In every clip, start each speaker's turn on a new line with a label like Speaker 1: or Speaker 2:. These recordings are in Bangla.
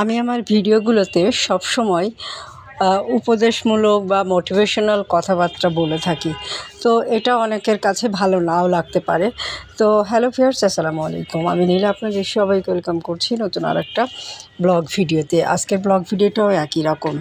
Speaker 1: আমি আমার ভিডিওগুলোতে সবসময় উপদেশমূলক বা মোটিভেশনাল কথাবার্তা বলে থাকি। তো এটা অনেকের কাছে ভালো নাও লাগতে পারে। তো হ্যালো ফিয়ার্স আসসালামু আলাইকুম। আমি নীলা, আপনাদের সবাইকে ওয়েলকাম করছি নতুন আর একটা ব্লগ ভিডিওতে। আজকের ব্লগ ভিডিওটাও একই রকম।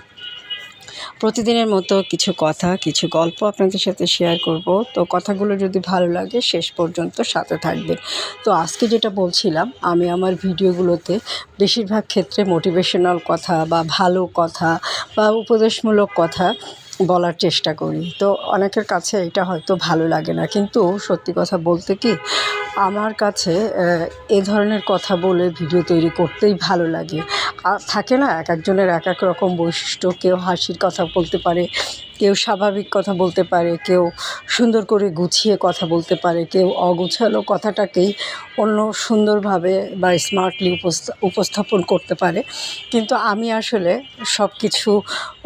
Speaker 1: প্রতিদিনের মতো কিছু কথা, কিছু গল্প আপনাদের সাথে শেয়ার করব। তো কথাগুলো যদি ভালো লাগে, শেষ পর্যন্ত সাথে থাকবেন। তো আজকে যেটা বলছিলাম, আমি আমার ভিডিওগুলোতে বেশিরভাগ ক্ষেত্রে মোটিভেশনাল কথা বা ভালো কথা বা উপদেশমূলক কথা বলার চেষ্টা করি। তো অনেকের কাছে এটা হয়তো ভালো লাগে না। কিন্তু সত্যি কথা বলতে কি আমার কাছে, এ ধরনের কথা বলে ভিডিও তৈরি করতেই ভালো লাগে। আর থাকে না, এক একজনের এক এক রকম বৈশিষ্ট্য, কেউ হাসির কথা বলতে পারে কেউ স্বাভাবিক কথা বলতে পারে, কেউ সুন্দর করে গুছিয়ে কথা বলতে পারে, কেউ অগুছালো কথাটাকেই অন্য সুন্দরভাবে বা স্মার্টলি উপস্থাপন করতে পারে। কিন্তু আমি আসলে সব কিছু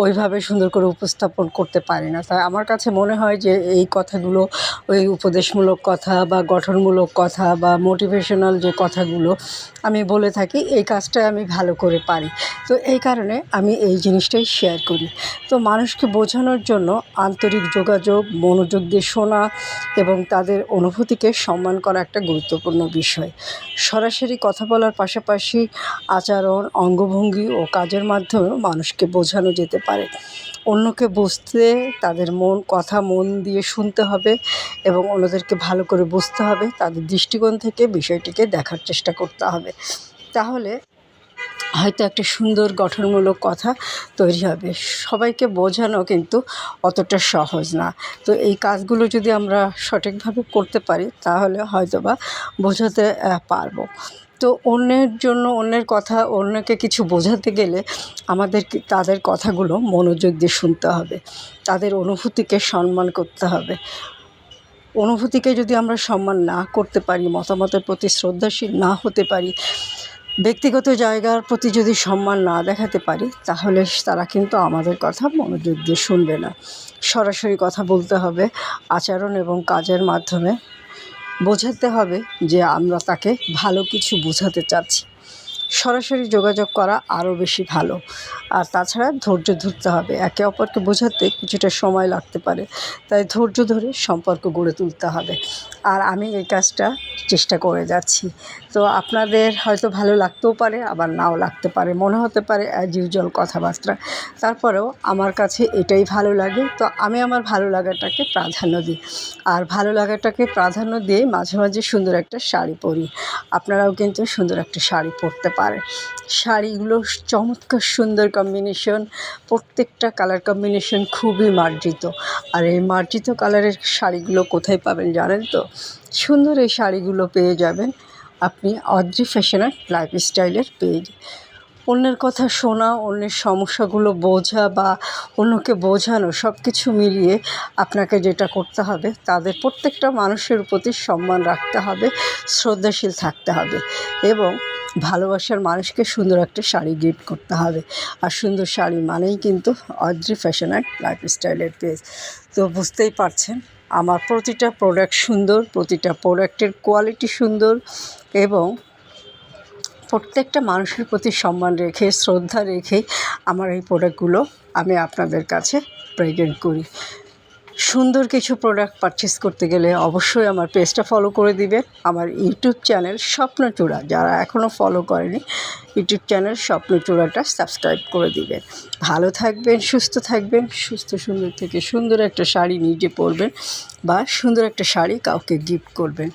Speaker 1: ওইভাবে সুন্দর করে উপস্থাপন করতে পারি না। তাই আমার কাছে মনে হয় যে এই কথাগুলো, ওই উপদেশমূলক কথা বা গঠনমূলক কথা বা মোটিভেশনাল যে কথাগুলো আমি বলে থাকি, এই কাজটা আমি ভালো করে পারি। তো এই কারণে আমি এই জিনিসটাই শেয়ার করি। তো মানুষকে বোঝানোর জন্য আন্তরিক যোগাযোগ, মনোযোগ দিয়ে শোনা এবং তাদের অনুভূতিকে সম্মান করা একটা গুরুত্বপূর্ণ বিষয়। সরাসরি কথা বলার পাশাপাশি আচরণ, অঙ্গভঙ্গি ও কাজের মাধ্যমেও মানুষকে বোঝানো যেতে পারে। অন্যকে বুঝতে তাদের মন, কথা মন দিয়ে শুনতে হবে এবং অন্যদেরকে ভালো করে বুঝতে হবে। তাদের দৃষ্টিকোণ থেকে বিষয়টিকে দেখার চেষ্টা করতে হবে। তাহলে হয়তো একটা সুন্দর গঠনমূলক কথা তৈরি হবে। সবাইকে বোঝানো কিন্তু অতটা সহজ না। তো এই কাজগুলো যদি আমরা সঠিকভাবে করতে পারি, তাহলে হয়তো বা বোঝাতে পারব। তো অন্যের জন্য, অন্যের কথা, অন্যকে কিছু বোঝাতে গেলে আমাদের তাদের কথাগুলো মনোযোগ দিয়ে শুনতে হবে। তাদের অনুভূতিকে সম্মান করতে হবে। অনুভূতিকে যদি আমরা সম্মান না করতে পারি, মতামতের প্রতি শ্রদ্ধাশীল না হতে পারি ব্যক্তিগত জায়গার প্রতি যদি সম্মান না দেখাতে পারি, তাহলে তারা কিন্তু আমাদের কথা মনোযোগ দিয়ে শুনবে না। সরাসরি কথা বলতে হবে, আচরণ এবং কাজের মাধ্যমে বোঝাতে হবে যে আমরা তাকে ভালো কিছু বোঝাতে চাচ্ছি। সরাসরি যোগাযোগ করা আরও বেশি ভালো। আর তাছাড়া ধৈর্য ধরতে হবে। একে অপরকে বোঝাতে কিছুটা সময় লাগতে পারে। তাই ধৈর্য ধরে সম্পর্ক গড়ে তুলতে হবে। আর আমি এই কাজটা চেষ্টা করে যাচ্ছি। তো আপনাদের হয়তো ভালো লাগতেও পারে, আবার নাও লাগতে পারে, মনে হতে পারে অ্যাজ ইউজুয়াল কথাবার্তা। তারপরেও আমার কাছে এটাই ভালো লাগে। তো আমি আমার ভালো লাগাটাকে প্রাধান্য দিই। আর ভালো লাগাটাকে প্রাধান্য দিয়ে মাঝে মাঝে সুন্দর একটা শাড়ি পরি। আপনারাও কিন্তু সুন্দর একটা শাড়ি পরতে পারেন শাড়িগুলো চমৎকার, সুন্দর কম্বিনেশন প্রত্যেকটা কালার কম্বিনেশন খুবই মার্জিত। আর এই মার্জিত কালারের শাড়িগুলো কোথায় পাবেন জানেন তো? সুন্দর এই শাড়িগুলো পেয়ে যাবেন আপনি অদ্রি ফ্যাশনের লাইফস্টাইলের পেজ অন্যের কথা শোনা, অন্যের সমস্যাগুলো বোঝা বা অন্যকে বোঝানো সব কিছু মিলিয়ে আপনাকে যেটা করতে হবে, তাদের প্রত্যেকটা মানুষের প্রতি সম্মান রাখতে হবে, শ্রদ্ধাশীল থাকতে হবে এবং ভালোবাসার মানুষকে সুন্দর একটা শাড়ি গিফট করতে হবে। আর সুন্দর শাড়ি মানেই কিন্তু অদ্রি ফ্যাশন অ্যান্ড লাইফস্টাইলের পেজ তো বুঝতেই পারছেন, আমার প্রতিটা প্রোডাক্ট সুন্দর, প্রতিটা প্রোডাক্টের কোয়ালিটি সুন্দর এবং প্রত্যেকটা মানুষের প্রতি সম্মান রেখে, শ্রদ্ধা রেখে আমার এই প্রোডাক্টগুলো আমি আপনাদের কাছে প্রেজেন্ট করি। সুন্দর কিছু প্রোডাক্ট পারচেস করতে গেলে অবশ্যই আমার পেজটা ফলো করে দিবেন আমার ইউটিউব চ্যানেল স্বপ্নচূড়া, যারা এখনও ফলো করেনি ইউটিউব চ্যানেল স্বপ্নচূড়াটা সাবস্ক্রাইব করে দিবেন ভালো থাকবেন, সুস্থ থাকবেন, সুস্থ সুন্দর থেকে সুন্দর একটা শাড়ি নিজে পরবেন বা সুন্দর একটা শাড়ি কাউকে গিফট করবেন।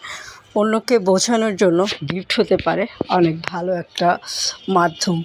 Speaker 1: অন্যকে বোঝানোর জন্য গিফট হতে পারে অনেক ভালো একটা মাধ্যম।